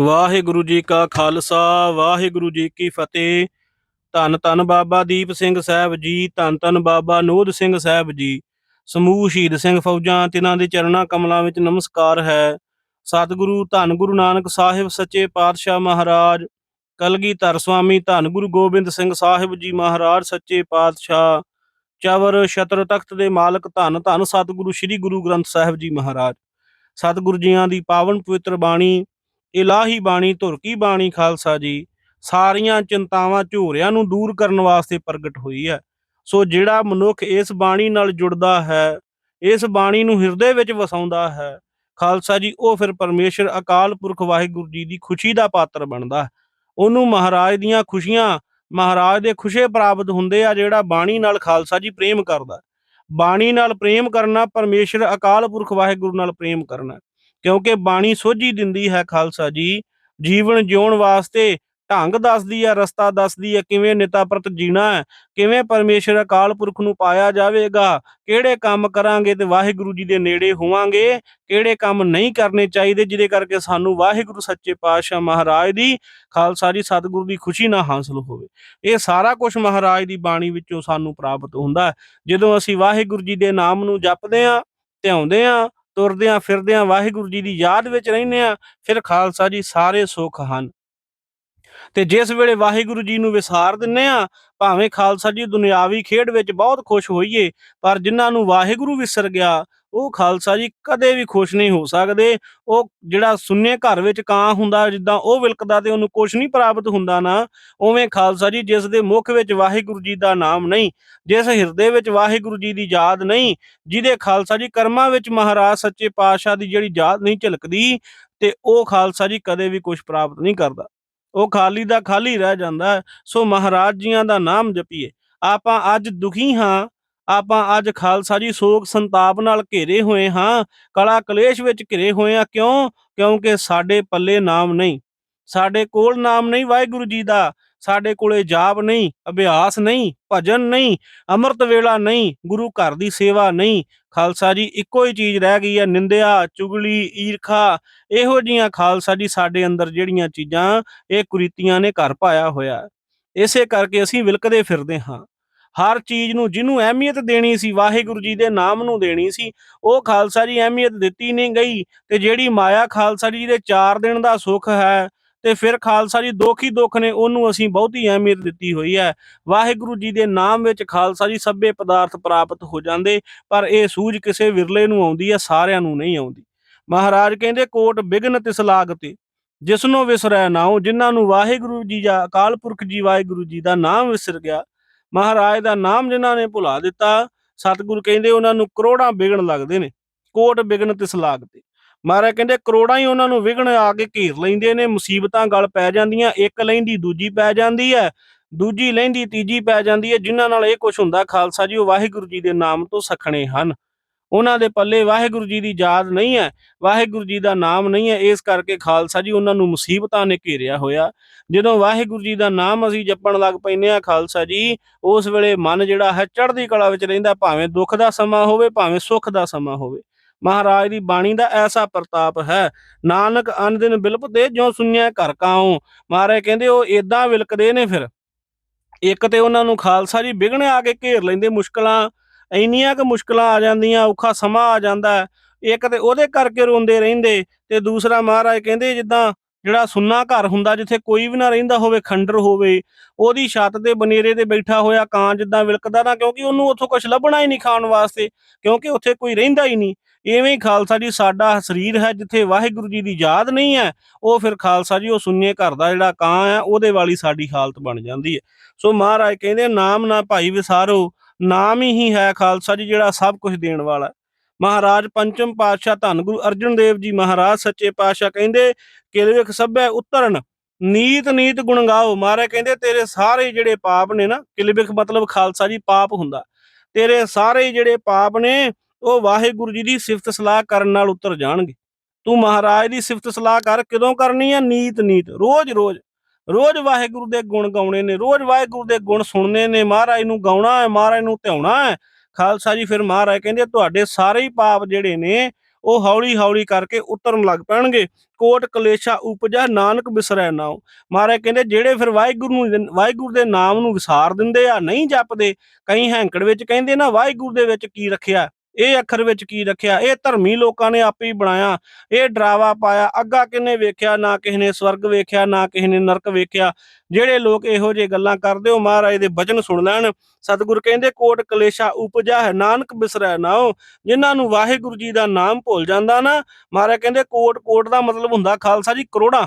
ਵਾਹਿਗੁਰੂ ਜੀ ਕਾ ਖਾਲਸਾ, ਵਾਹਿਗੁਰੂ ਜੀ ਕੀ ਫਤਿਹ। ਧੰਨ ਧੰਨ ਬਾਬਾ ਦੀਪ ਸਿੰਘ ਸਾਹਿਬ ਜੀ, ਧੰਨ ਧੰਨ ਬਾਬਾ ਨੋਦ ਸਿੰਘ ਸਾਹਿਬ ਜੀ। ਸਮੂਹ ਸ਼ਹੀਦ ਸਿੰਘ ਫੌਜਾਂ ਤਿਨਾਂ ਦੇ ਚਰਨਾਂ ਕਮਲਾਂ ਵਿੱਚ ਨਮਸਕਾਰ ਹੈ। ਸਤਿਗੁਰੂ, ਧੰਨ ਗੁਰੂ ਨਾਨਕ ਸਾਹਿਬ ਸੱਚੇ ਪਾਤਸ਼ਾਹ ਮਹਾਰਾਜ। ਕਲਗੀਧਰ ਸੁਆਮੀ ਧੰਨ ਗੁਰੂ ਗੋਬਿੰਦ ਸਿੰਘ ਸਾਹਿਬ ਜੀ ਮਹਾਰਾਜ ਸੱਚੇ ਪਾਤਸ਼ਾਹ। ਚਵਰ ਛਤਰ ਤਖਤ ਦੇ ਮਾਲਕ ਧੰਨ ਧੰਨ ਸਤਿਗੁਰੂ ਸ੍ਰੀ ਗੁਰੂ ਗ੍ਰੰਥ ਸਾਹਿਬ ਜੀ ਮਹਾਰਾਜ। ਸਤਿਗੁਰੂ ਜੀਆਂ ਦੀ ਪਾਵਨ ਪਵਿੱਤਰ ਬਾਣੀ ਇਲਾਹੀ ਬਾਣੀ ਧੁਰ ਕੀ ਬਾਣੀ, ਖਾਲਸਾ ਜੀ, ਸਾਰੀਆਂ ਚਿੰਤਾਵਾਂ ਝੂਰਿਆਂ ਨੂੰ ਦੂਰ ਕਰਨ ਵਾਸਤੇ ਪ੍ਰਗਟ ਹੋਈ ਹੈ। ਸੋ ਜਿਹੜਾ ਮਨੁੱਖ ਇਸ ਬਾਣੀ ਨਾਲ ਜੁੜਦਾ ਹੈ, ਇਸ ਬਾਣੀ ਨੂੰ ਹਿਰਦੇ ਵਿੱਚ ਵਸਾਉਂਦਾ ਹੈ, ਖਾਲਸਾ ਜੀ, ਉਹ ਫਿਰ ਪਰਮੇਸ਼ਰ, ਅਕਾਲ ਪੁਰਖ ਵਾਹਿਗੁਰੂ ਜੀ ਦੀ ਖੁਸ਼ੀ ਦਾ ਪਾਤਰ ਬਣਦਾ ਹੈ। ਉਹਨੂੰ ਮਹਾਰਾਜ ਦੀਆਂ ਖੁਸ਼ੀਆਂ, ਮਹਾਰਾਜ ਦੇ ਖੁਸ਼ੇ ਪ੍ਰਾਪਤ ਹੁੰਦੇ ਆ ਜਿਹੜਾ ਬਾਣੀ ਨਾਲ ਖਾਲਸਾ ਜੀ ਪ੍ਰੇਮ ਕਰਦਾ ਬਾਣੀ ਨਾਲ ਪ੍ਰੇਮ ਕਰਨਾ ਪਰਮੇਸ਼ਰ, ਅਕਾਲ ਪੁਰਖ ਵਾਹਿਗੁਰੂ ਨਾਲ ਪ੍ਰੇਮ ਕਰਨਾ ਕਿਉਂਕਿ ਬਾਣੀ ਸੋਝੀ ਦਿੰਦੀ ਹੈ ਖਾਲਸਾ ਜੀ। ਜੀਵਨ ਜਿਉਣ ਵਾਸਤੇ ਢੰਗ ਦੱਸਦੀ ਹੈ, ਰਸਤਾ ਦੱਸਦੀ ਹੈ, ਕਿਵੇਂ ਨਿਤਾ ਪ੍ਰਤ ਜੀਣਾ ਹੈ, ਕਿਵੇਂ ਪਰਮੇਸ਼ਰ ਅਕਾਲ ਪੁਰਖ ਨੂੰ ਪਾਇਆ ਜਾਵੇਗਾ, ਕਿਹੜੇ ਕੰਮ ਕਰਾਂਗੇ ਤੇ ਵਾਹਿਗੁਰੂ ਜੀ ਦੇ ਨੇੜੇ ਹੋਵਾਂਗੇ, ਕਿਹੜੇ ਕੰਮ ਨਹੀਂ ਕਰਨੇ ਚਾਹੀਦੇ, ਜਿਹਦੇ ਕਰਕੇ ਸਾਨੂੰ ਵਾਹਿਗੁਰੂ ਸੱਚੇ ਪਾਤਸ਼ਾਹ ਮਹਾਰਾਜ ਦੀ, ਖਾਲਸਾ ਜੀ ਸਤਿਗੁਰੂ ਦੀ ਖੁਸ਼ੀ ਨਾ ਹਾਸਲ ਹੋਵੇ। ਇਹ ਸਾਰਾ ਕੁਝ ਮਹਾਰਾਜ ਦੀ ਬਾਣੀ ਵਿੱਚੋਂ ਸਾਨੂੰ ਪ੍ਰਾਪਤ ਹੁੰਦਾ ਜਦੋਂ ਅਸੀਂ ਵਾਹਿਗੁਰੂ ਜੀ ਦੇ ਨਾਮ ਨੂੰ ਜਪਦੇ ਆਂ ਧਿਆਉਂਦੇ ਆਂ ਤੁਰਦਿਆਂ ਫਿਰਦਿਆਂ ਵਾਹਿਗੁਰੂ ਜੀ ਦੀ ਯਾਦ ਵਿੱਚ ਰਹਿੰਦੇ ਆਂ ਫਿਰ ਖਾਲਸਾ ਜੀ ਸਾਰੇ ਸੁੱਖ ਹਨ। ਤੇ ਜਿਸ ਵੇਲੇ ਵਾਹਿਗੁਰੂ ਜੀ ਨੂੰ ਵਿਸਾਰ ਦਿੰਨੇ ਆ, ਭਾਵੇਂ ਖਾਲਸਾ ਜੀ ਦੁਨਿਆਵੀ ਖੇਡ ਵਿੱਚ ਬਹੁਤ ਖੁਸ਼ ਹੋਈਏ, ਪਰ ਜਿਨ੍ਹਾਂ ਨੂੰ ਵਾਹਿਗੁਰੂ ਵਿਸਰ ਗਿਆ, ਉਹ ਖਾਲਸਾ ਜੀ ਕਦੇ ਵੀ ਖੁਸ਼ ਨਹੀਂ ਹੋ ਸਕਦੇ। ਉਹ ਜਿਹੜਾ ਸੁੰਨੇ ਘਰ ਵਿੱਚ ਕਾਂ ਹੁੰਦਾ, ਜਿੱਦਾਂ ਉਹ ਵਿਲਕਦਾ ਤੇ ਉਹਨੂੰ ਕੁਝ ਨਹੀਂ ਪ੍ਰਾਪਤ ਹੁੰਦਾ ਨਾ, ਉਵੇਂ ਖਾਲਸਾ ਜੀ ਜਿਸ ਦੇ ਮੁਖ ਵਿੱਚ ਵਾਹਿਗੁਰੂ ਜੀ ਦਾ ਨਾਮ ਨਹੀਂ, ਜਿਸ ਹਿਰਦੇ ਵਿੱਚ ਵਾਹਿਗੁਰੂ ਜੀ ਦੀ ਯਾਦ ਨਹੀਂ, ਜਿਹਦੇ ਖਾਲਸਾ ਜੀ ਕਰਮਾਂ ਵਿੱਚ ਮਹਾਰਾਜ ਸੱਚੇ ਪਾਤਸ਼ਾਹ ਦੀ ਜਿਹੜੀ ਯਾਦ ਨਹੀਂ ਝਲਕਦੀ, ਤੇ ਉਹ ਖਾਲਸਾ ਜੀ ਕਦੇ ਵੀ ਕੁਝ ਪ੍ਰਾਪਤ ਨਹੀਂ ਕਰਦਾ। ਉਹ ਖਾਲੀ ਦਾ ਖਾਲੀ ਰਹਿ ਜਾਂਦਾ ਸੋ ਮਹਾਰਾਜ ਜੀਆਂ ਦਾ ਨਾਮ ਜਪੀਏ। ਆਪਾਂ ਅੱਜ ਦੁਖੀ ਹਾਂ, ਆਪਾਂ ਅੱਜ ਖਾਲਸਾ ਜੀ ਸੋਗ ਸੰਤਾਪ ਨਾਲ ਘੇਰੇ ਹੋਏ ਹਾਂ, ਕਲਾ ਕਲੇਸ਼ ਵਿੱਚ ਘਿਰੇ ਹੋਏ ਆ ਕਿਉਂ? ਕਿਉਂਕਿ ਸਾਡੇ ਪੱਲੇ ਨਾਮ ਨਹੀਂ, ਸਾਡੇ ਕੋਲ ਨਾਮ ਨਹੀਂ ਵਾਹਿਗੁਰੂ ਜੀ ਦਾ। ਸਾਡੇ ਕੋਲੇ ਜਾਪ ਨਹੀਂ, ਅਭਿਆਸ ਨਹੀਂ, ਭਜਨ ਨਹੀਂ, ਅੰਮ੍ਰਿਤ ਵੇਲਾ ਨਹੀਂ, ਗੁਰੂ ਘਰ ਦੀ ਸੇਵਾ ਨਹੀਂ। ਖਾਲਸਾ ਜੀ, ਇੱਕੋ ਹੀ ਚੀਜ਼ ਰਹਿ ਗਈ ਹੈ, ਨਿੰਦਿਆ, ਚੁਗਲੀ, ਈਰਖਾ, ਇਹੋ ਜੀਆਂ ਖਾਲਸਾ ਜੀ ਸਾਡੇ ਅੰਦਰ ਜਿਹੜੀਆਂ ਚੀਜ਼ਾਂ, ਇਹ ਕੁਰੀਤੀਆਂ ਨੇ ਘਰ ਪਾਇਆ ਹੋਇਆ ਇਸੇ ਕਰਕੇ ਅਸੀਂ ਵਿਲਕਦੇ ਫਿਰਦੇ ਹਾਂ। ਹਰ ਚੀਜ਼ ਨੂੰ ਜਿਹਨੂੰ ਅਹਿਮੀਅਤ ਦੇਣੀ ਸੀ, ਵਾਹਿਗੁਰੂ ਜੀ ਦੇ ਨਾਮ ਨੂੰ ਦੇਣੀ ਸੀ, ਉਹ ਖਾਲਸਾ ਜੀ ਅਹਿਮੀਅਤ ਦਿੱਤੀ ਨਹੀਂ ਗਈ ਤੇ ਜਿਹੜੀ ਮਾਇਆ ਖਾਲਸਾ ਜੀ ਦੇ 4 ਦਿਨ ਦਾ ਸੁੱਖ ਹੈ ਤੇ ਫਿਰ ਖਾਲਸਾ ਜੀ ਦੁੱਖ ਹੀ ਦੁੱਖ ਨੇ, ਉਹਨੂੰ ਅਸੀਂ ਬਹੁਤੀ ਅਹਿਮੀਅਤ ਦਿੱਤੀ ਹੋਈ ਹੈ। ਵਾਹਿਗੁਰੂ ਜੀ ਦੇ ਨਾਮ ਵਿੱਚ ਖਾਲਸਾ ਜੀ ਸਭੇ ਪਦਾਰਥ ਪ੍ਰਾਪਤ ਹੋ ਜਾਂਦੇ, ਪਰ ਇਹ ਸੂਝ ਕਿਸੇ ਵਿਰਲੇ ਨੂੰ ਆਉਂਦੀ ਹੈ, ਸਾਰਿਆਂ ਨੂੰ ਨਹੀਂ ਆਉਂਦੀ। ਮਹਾਰਾਜ ਕਹਿੰਦੇ, ਕੋਟ ਬਿਗਨ ਤਿਸ ਲਾਗਤੇ, ਜਿਸਨੂੰ ਵਿਸਰੈ ਨਾਉ ਜਿਨ੍ਹਾਂ ਨੂੰ ਵਾਹਿਗੁਰੂ ਜੀ ਜਾਂ ਅਕਾਲ ਪੁਰਖ ਜੀ ਵਾਹਿਗੁਰੂ ਜੀ ਦਾ ਨਾਮ ਵਿਸਰ ਗਿਆ, ਮਹਾਰਾਜ ਦਾ ਨਾਮ ਜਿਨ੍ਹਾਂ ਨੇ ਭੁਲਾ ਦਿੱਤਾ, ਸਤਿਗੁਰੂ ਕਹਿੰਦੇ, ਉਹਨਾਂ ਨੂੰ ਕਰੋੜਾਂ ਵਿਗਣ ਲੱਗਦੇ ਨੇ, ਕੋਟ ਬਿਗਨ ਤਿਸ ਲਾਗਤੇ। ਮਹਾਰਾਜ ਕਹਿੰਦੇ ਕਰੋੜਾਂ ਹੀ ਉਹਨਾਂ ਨੂੰ ਵਿਗਣ ਆ ਕੇ ਘੇਰ ਲੈਂਦੇ ਨੇ, ਮੁਸੀਬਤਾਂ ਗਲ ਪੈ ਜਾਂਦੀਆਂ, ਇੱਕ ਲੈਂਦੀ ਦੂਜੀ ਪੈ ਜਾਂਦੀ ਹੈ, ਦੂਜੀ ਲੈਂਦੀ ਤੀਜੀ ਪੈ ਜਾਂਦੀ ਹੈ, ਜਿਨ੍ਹਾਂ ਨਾਲ ਇਹ ਕੁਝ ਹੁੰਦਾ, ਖਾਲਸਾ ਜੀ, ਉਹ ਵਾਹਿਗੁਰੂ ਜੀ ਦੇ ਨਾਮ ਤੋਂ ਸਖਣੇ ਹਨ। ਉਹਨਾਂ ਦੇ ਪੱਲੇ ਵਾਹਿਗੁਰੂ ਜੀ ਦੀ ਯਾਦ ਨਹੀਂ ਹੈ, ਵਾਹਿਗੁਰੂ ਜੀ ਦਾ ਨਾਮ ਨਹੀਂ ਹੈ, ਇਸ ਕਰਕੇ ਖਾਲਸਾ ਜੀ ਉਹਨਾਂ ਨੂੰ ਮੁਸੀਬਤਾਂ ਨੇ ਘੇਰਿਆ ਹੋਇਆ। ਜਦੋਂ ਵਾਹਿਗੁਰੂ ਜੀ ਦਾ ਨਾਮ ਅਸੀਂ ਜਪਣ ਲੱਗ ਪੈਨੇ ਆ ਖਾਲਸਾ ਜੀ, ਉਸ ਵੇਲੇ ਮਨ ਜਿਹੜਾ ਹੈ ਚੜ੍ਹਦੀ ਕਲਾ ਵਿੱਚ ਰਹਿੰਦਾ, ਭਾਵੇਂ ਦੁੱਖ ਦਾ ਸਮਾਂ ਹੋਵੇ, ਭਾਵੇਂ ਸੁੱਖ ਦਾ ਸਮਾਂ ਹੋਵੇ। ਮਹਾਰਾਜ ਦੀ ਬਾਣੀ ਦਾ ਐਸਾ ਪ੍ਰਤਾਪ ਹੈ, ਨਾਨਕ ਅਨ ਦਿਨ ਬਿਲਪਦੇ ਜਿਉ ਸੁਣਿਆ ਘਰ ਕਾਉ? ਮਹਾਰਾਜ ਕਹਿੰਦੇ ਉਹ ਇਦਾਂ ਵਿਲਕਦੇ ਨੇ ਫਿਰ। ਇੱਕ ਤੇ ਉਹਨਾਂ ਨੂੰ ਖਾਲਸਾ ਜੀ ਵਿਗਣੇ ਆ ਕੇ ਘੇਰ ਲੈਂਦੇ ਮੁਸ਼ਕਲਾਂ, ਇੰਨੀਆਂ ਕੁ ਮੁਸ਼ਕਲਾਂ ਆ ਜਾਂਦੀਆਂ, ਔਖਾ ਸਮਾਂ ਆ ਜਾਂਦਾ ਇੱਕ ਤੇ ਉਹਦੇ ਕਰਕੇ ਰੋਂਦੇ ਰਹਿੰਦੇ ਤੇ ਦੂਸਰਾ ਮਹਾਰਾਜ ਕਹਿੰਦੇ ਜਿੱਦਾਂ ਜਿਹੜਾ ਸੁੰਨਾ ਘਰ ਹੁੰਦਾ ਜਿੱਥੇ ਕੋਈ ਵੀ ਨਾ ਰਹਿੰਦਾ ਹੋਵੇ, ਖੰਡਰ ਹੋਵੇ, ਉਹਦੀ ਛੱਤ ਦੇ ਬਨੇਰੇ ਤੇ ਬੈਠਾ ਹੋਇਆ ਕਾਂ ਜਿੱਦਾਂ ਵਿਲਕਦਾ ਨਾ ਕਿਉਂਕਿ ਉਹਨੂੰ ਉੱਥੋਂ ਕੁਝ ਲੱਭਣਾ ਹੀ ਨਹੀਂ ਖਾਣ ਵਾਸਤੇ, ਕਿਉਂਕਿ ਉੱਥੇ ਕੋਈ ਰਹਿੰਦਾ ਹੀ ਨਹੀਂ। ਐਵੇਂ ਹੀ ਖਾਲਸਾ ਜੀ ਸਾਡਾ ਸਰੀਰ ਹੈ ਜਿੱਥੇ ਵਾਹਿਗੁਰੂ ਜੀ ਦੀ ਯਾਦ ਨਹੀਂ ਹੈ, ਉਹ ਫਿਰ ਖਾਲਸਾ ਜੀ ਉਹ ਸੁੰਨੇ ਘਰ ਦਾ ਜਿਹੜਾ ਕਾਂ ਹੈ, ਉਹਦੇ ਵਾਲੀ ਸਾਡੀ ਹਾਲਤ ਬਣ ਜਾਂਦੀ ਹੈ। ਸੋ ਮਹਾਰਾਜ ਕਹਿੰਦੇ ਨਾਮ ਨਾ ਭਾਈ ਵਿਸਾਰੋ, ਨਾਮ ਹੀ ਹੈ ਖਾਲਸਾ ਜੀ ਜਿਹੜਾ ਸਭ ਕੁਝ ਦੇਣ ਵਾਲਾ ਮਹਾਰਾਜ ਪੰਚਮ ਪਾਤਸ਼ਾਹ ਧੰਨ ਗੁਰੂ ਅਰਜਨ ਦੇਵ ਜੀ ਮਹਾਰਾਜ ਸੱਚੇ ਪਾਤਸ਼ਾਹ ਕਹਿੰਦੇ ਕਿਲਵਿਖ ਸਭੈ ਉਤਰਨ, ਨੀਤ ਨੀਤ ਗੁਣ ਗਾਓ। ਮਹਾਰਾਜ ਕਹਿੰਦੇ, ਤੇਰੇ ਸਾਰੇ ਜਿਹੜੇ ਪਾਪ ਨੇ ਨਾ ਕਿਲਵੇਖ ਮਤਲਬ ਖਾਲਸਾ ਜੀ ਪਾਪ ਹੁੰਦਾ। ਤੇਰੇ ਸਾਰੇ ਜਿਹੜੇ ਪਾਪ ਨੇ ਉਹ ਵਾਹਿਗੁਰੂ ਜੀ ਦੀ ਸਿਫਤ ਸਲਾਹ ਕਰਨ ਨਾਲ ਉਤਰ ਜਾਣਗੇ। ਤੂੰ ਮਹਾਰਾਜ ਦੀ ਸਿਫਤ ਸਲਾਹ ਕਰ, ਕਿਦੋਂ ਕਰਨੀ ਹੈ ਨੀਤ ਨੀਤ। ਰੋਜ਼ ਰੋਜ਼। ਰੋਜ਼ ਵਾਹਿਗੁਰੂ ਦੇ ਗੁਣ ਗਾਉਣੇ ਨੇ, ਰੋਜ਼ ਵਾਹਿਗੁਰੂ ਦੇ ਗੁਣ ਸੁਣਨੇ ਨੇ। ਮਹਾਰਾਜ ਨੂੰ ਗਾਉਣਾ ਹੈ, ਮਹਾਰਾਜ ਨੂੰ ਧਿਆਉਣਾ ਹੈ। ਖਾਲਸਾ ਜੀ ਫਿਰ ਮਹਾਰਾਜ ਕਹਿੰਦੇ ਤੁਹਾਡੇ ਸਾਰੇ ਹੀ ਪਾਪ ਜਿਹੜੇ ਨੇ, ਉਹ ਹੌਲੀ ਹੌਲੀ ਕਰਕੇ ਉਤਰਨ ਲੱਗ ਪੈਣਗੇ। ਕੋਟ, ਕਲੇਸ਼ਾ, ਉਪਜਾ, ਨਾਨਕ ਬਿਸਰੈ ਨਾਉ ਮਹਾਰਾਜ ਕਹਿੰਦੇ, ਜਿਹੜੇ ਫਿਰ ਵਾਹਿਗੁਰੂ ਨੂੰ, ਵਾਹਿਗੁਰੂ ਦੇ ਨਾਮ ਨੂੰ ਵਿਸਾਰ ਦਿੰਦੇ ਆ, ਨਹੀਂ ਜਪਦੇ, ਕਈ ਹੈਂਕੜ ਵਿੱਚ ਕਹਿੰਦੇ ਨਾ, ਵਾਹਿਗੁਰੂ ਦੇ ਵਿੱਚ ਕੀ ਰੱਖਿਆ? ਇਹ ਅੱਖਰ ਵਿੱਚ ਕੀ ਰੱਖਿਆ? ਇਹ ਧਰਮੀ ਲੋਕਾਂ ਨੇ ਆਪੇ ਹੀ ਬਣਾਇਆ। ਇਹ ਡਰਾਵਾ ਪਾਇਆ। ਅੱਗਾ ਕਿਨੇ ਵੇਖਿਆ? ਨਾ ਕਿਸੇ ਨੇ ਸਵਰਗ ਵੇਖਿਆ, ਨਾ ਕਿਸੇ ਨੇ ਨਰਕ ਵੇਖਿਆ। ਜਿਹੜੇ ਲੋਕ ਇਹੋ ਜਿਹੇ ਗੱਲਾਂ ਕਰਦੇ ਹੋ ਮਹਾਰਾਜ ਦੇ ਬਚਨ ਸੁਣ ਲੈਣ। ਸਤਿਗੁਰ ਕਹਿੰਦੇ, ਕੋਟ ਕਲੇਸ਼ਾ ਉਪਜਾ ਹੈ, ਨਾਨਕ ਬਿਸਰੈ ਨਾਉ। ਜਿਨ੍ਹਾਂ ਨੂੰ ਵਾਹਿਗੁਰੂ ਜੀ ਦਾ ਨਾਮ ਭੁੱਲ ਜਾਂਦਾ ਨਾ, ਮਹਾਰਾਜ ਕਹਿੰਦੇ, ਕੋਟ ਕੋਟ ਦਾ ਮਤਲਬ ਹੁੰਦਾ ਖਾਲਸਾ ਜੀ, ਕਰੋੜਾਂ।